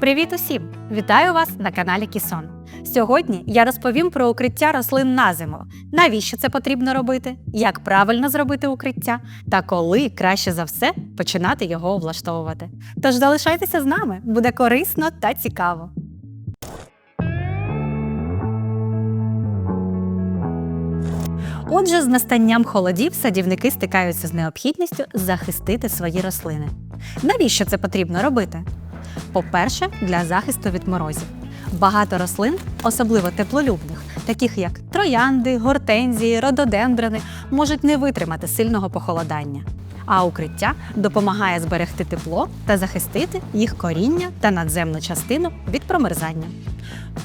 Привіт усім! Вітаю вас на каналі Кісон. Сьогодні я розповім про укриття рослин на зиму. Навіщо це потрібно робити, як правильно зробити укриття та коли краще за все починати його облаштовувати. Тож залишайтеся з нами, буде корисно та цікаво. Отже, з настанням холодів садівники стикаються з необхідністю захистити свої рослини. Навіщо це потрібно робити? По-перше, для захисту від морозів. Багато рослин, особливо теплолюбних, таких як троянди, гортензії, рододендрони, можуть не витримати сильного похолодання. А укриття допомагає зберегти тепло та захистити їх коріння та надземну частину від промерзання.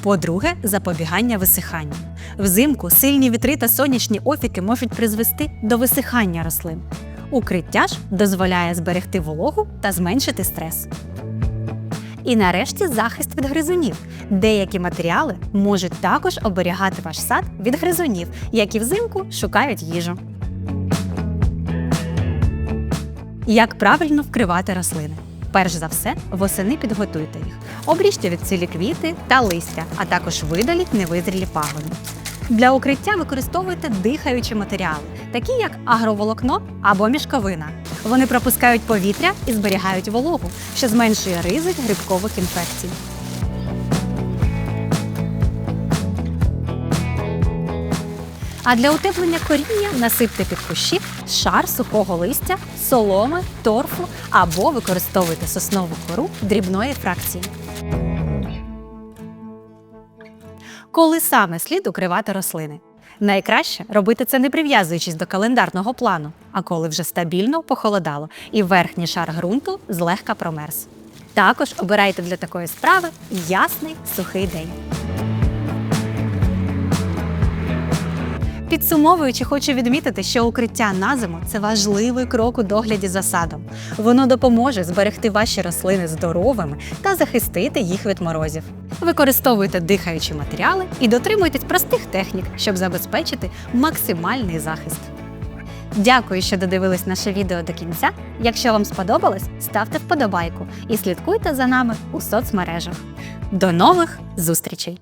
По-друге, запобігання висиханню. Взимку сильні вітри та сонячні опіки можуть призвести до висихання рослин. Укриття ж дозволяє зберегти вологу та зменшити стрес. І нарешті захист від гризунів. Деякі матеріали можуть також оберігати ваш сад від гризунів, які взимку шукають їжу. Як правильно вкривати рослини? Перш за все, восени підготуйте їх. Обріжте від цілі квіти та листя, а також видаліть невизрілі пагони. Для укриття використовуйте дихаючі матеріали, такі як агроволокно або мішковина. Вони пропускають повітря і зберігають вологу, що зменшує ризик грибкових інфекцій. А для утеплення коріння насипте під кущі шар сухого листя, соломи, торфу або використовуйте соснову кору дрібної фракції. Коли саме слід укривати рослини? Найкраще робити це не прив'язуючись до календарного плану, а коли вже стабільно похолодало і верхній шар ґрунту злегка промерз. Також обирайте для такої справи ясний сухий день. Підсумовуючи, хочу відмітити, що укриття на зиму це важливий крок у догляді за садом. Воно допоможе зберегти ваші рослини здоровими та захистити їх від морозів. Використовуйте дихаючі матеріали і дотримуйтесь простих технік, щоб забезпечити максимальний захист. Дякую, що додивились наше відео до кінця. Якщо вам сподобалось, ставте вподобайку і слідкуйте за нами у соцмережах. До нових зустрічей!